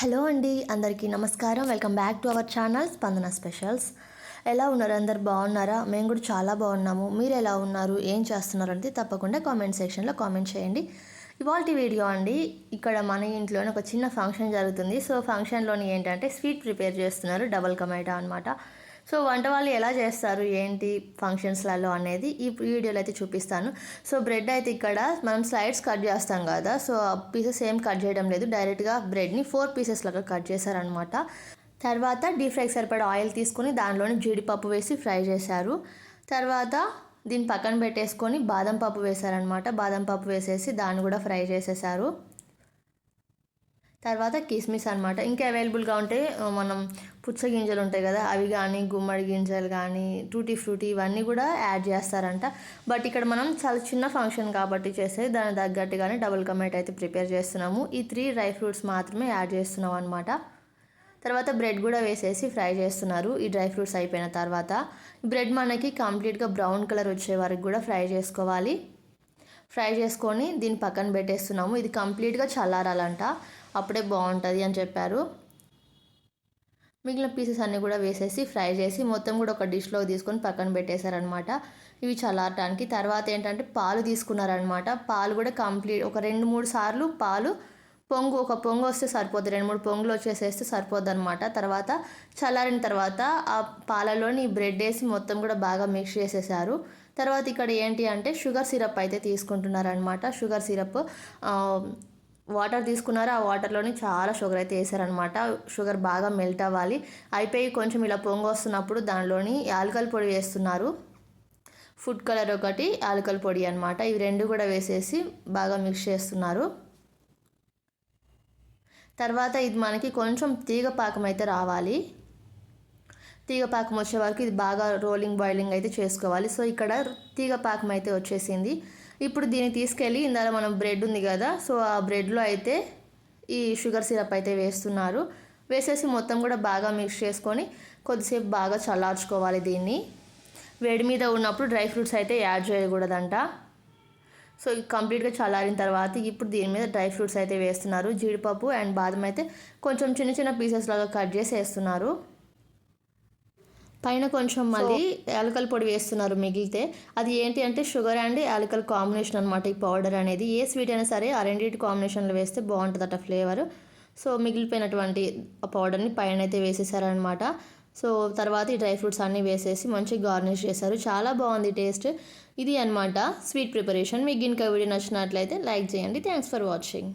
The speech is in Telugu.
హలో అండి అందరికీ నమస్కారం. Welcome back to our channel Spandana specials. ఎలా ఉన్నారు? అందరు బాగున్నారా? మేము కూడా చాలా బాగున్నాము. మీరు ఎలా ఉన్నారు? ఏం చేస్తున్నారు? అంటే తప్పకుండా కామెంట్ సెక్షన్లో కామెంట్ చేయండి. ఇవాళ వీడియో అండి ఇక్కడ మన ఇంట్లోనే ఒక చిన్న ఫంక్షన్ జరుగుతుంది. సో ఫంక్షన్లోని ఏంటంటే స్వీట్ ప్రిపేర్ చేస్తున్నారు డబల్ కమైటా అనమాట సో వంట వాళ్ళు ఎలా చేస్తారు ఏంటి ఫంక్షన్స్లలో అనేది ఈ వీడియోలో అయితే చూపిస్తాను. సో బ్రెడ్ అయితే ఇక్కడ మనం స్లైడ్స్ కట్ చేస్తాం కదా సో పీసెస్ ఏం కట్ చేయడం లేదు. డైరెక్ట్గా బ్రెడ్ని ఫోర్ పీసెస్ లాగా కట్ చేశారనమాట తర్వాత డీప్ ఫ్రైకి సరిపడా ఆయిల్ తీసుకుని దానిలోని జీడిపప్పు వేసి ఫ్రై చేశారు. తర్వాత దీన్ని పక్కన పెట్టేసుకొని బాదం పప్పు వేశారనమాట బాదం పప్పు వేసేసి దాన్ని కూడా ఫ్రై చేసేసారు. తర్వాత కిస్మిస్ అనమాట ఇంకా అవైలబుల్గా ఉంటే మనం పుచ్చ గింజలు ఉంటాయి కదా అవి కానీ గుమ్మడి గింజలు కానీ టూటీ ఫ్రూటీ ఇవన్నీ కూడా యాడ్ చేస్తారంట. బట్ ఇక్కడ మనం చాలా చిన్న ఫంక్షన్ కాబట్టి చేస్తే దాని తగ్గట్టుగానే డబుల్ కమెట్ అయితే ప్రిపేర్ చేస్తున్నాము. ఈ త్రీ డ్రై ఫ్రూట్స్ మాత్రమే యాడ్ చేస్తున్నాం అనమాట తర్వాత బ్రెడ్ కూడా వేసేసి ఫ్రై చేస్తున్నారు. ఈ డ్రై ఫ్రూట్స్ అయిపోయిన తర్వాత బ్రెడ్ మనకి కంప్లీట్గా బ్రౌన్ కలర్ వచ్చే వరకు కూడా ఫ్రై చేసుకోవాలి. ఫ్రై చేసుకొని దీన్ని పక్కన పెట్టేస్తున్నాము. ఇది కంప్లీట్గా చల్లారాలంట. అప్పుడే బాగుంటుంది అని చెప్పారు. మిగిలిన పీసెస్ అన్నీ కూడా వేసేసి ఫ్రై చేసి మొత్తం కూడా ఒక డిష్లో తీసుకొని పక్కన పెట్టేశారనమాట ఇవి చల్లారటానికి. తర్వాత ఏంటంటే పాలు తీసుకున్నారనమాట పాలు కూడా కంప్లీట్ ఒక రెండు మూడు సార్లు పాలు పొంగు ఒక పొంగు వస్తే సరిపోద్ది. రెండు మూడు పొంగులు వచ్చేసేస్తే సరిపోద్ది అనమాట తర్వాత చల్లారిన తర్వాత ఆ పాలలోని బ్రెడ్ వేసి మొత్తం కూడా బాగా మిక్స్ చేసేసారు. తర్వాత ఇక్కడ ఏంటి అంటే షుగర్ సిరప్ అయితే తీసుకుంటున్నారనమాట షుగర్ సిరప్ వాటర్ తీసుకున్నారు? ఆ వాటర్లోని చాలా షుగర్ అయితే వేసారనమాట. షుగర్ బాగా మెల్ట్ అవ్వాలి. అయిపోయి కొంచెం ఇలా పొంగొస్తున్నప్పుడు దానిలోని యాలకల పొడి వేస్తున్నారు. ఫుడ్ కలర్ ఒకటి యాలకల పొడి అనమాట ఇవి రెండు కూడా వేసేసి బాగా మిక్స్ చేస్తున్నారు. తర్వాత ఇది మనకి కొంచెం తీగ పాకం అయితే రావాలి. తీగ పాకం వచ్చే వరకు ఇది బాగా రోలింగ్ బాయిలింగ్ అయితే చేసుకోవాలి. సో ఇక్కడ తీగ పాకం అయితే వచ్చేసింది. ఇప్పుడు దీన్ని తీసుకెళ్ళి ఇందాక మనం బ్రెడ్ ఉంది కదా సో ఆ బ్రెడ్లో అయితే ఈ షుగర్ సిరప్ అయితే వేస్తున్నారు. వేసేసి మొత్తం కూడా బాగా మిక్స్ చేసుకొని కొద్దిసేపు బాగా చల్లార్చుకోవాలి దీన్ని. వేడి మీద ఉన్నప్పుడు డ్రై ఫ్రూట్స్ అయితే యాడ్ చేయకూడదంట. సో కంప్లీట్గా చల్లారిన తర్వాత ఇప్పుడు దీని మీద డ్రై ఫ్రూట్స్ అయితే వేస్తున్నారు. జీడిపప్పు అండ్ బాదం అయితే కొంచెం చిన్న చిన్న పీసెస్ లాగా కట్ చేసి వేస్తున్నారు. పైన కొంచెం మళ్ళీ యాలకల పొడి వేస్తున్నారు మిగిలితే. అది ఏంటి అంటే షుగర్ అండ్ యాలకల్ కాంబినేషన్ అనమాట ఈ పౌడర్ అనేది. ఏ స్వీట్ అయినా సరే ఆ రెండింటి కాంబినేషన్లో వేస్తే బాగుంటుందట ఫ్లేవర్. సో మిగిలిపోయినటువంటి ఆ పౌడర్ని పైన అయితే వేసేసారనమాట సో తర్వాత ఈ డ్రై ఫ్రూట్స్ అన్నీ వేసేసి మంచిగా గార్నిష్ చేశారు. చాలా బాగుంది టేస్ట్. ఇది అనమాట స్వీట్ ప్రిపరేషన్. మీకు ఇంకా వీడియో నచ్చినట్లయితే లైక్ చేయండి. Thanks for watching.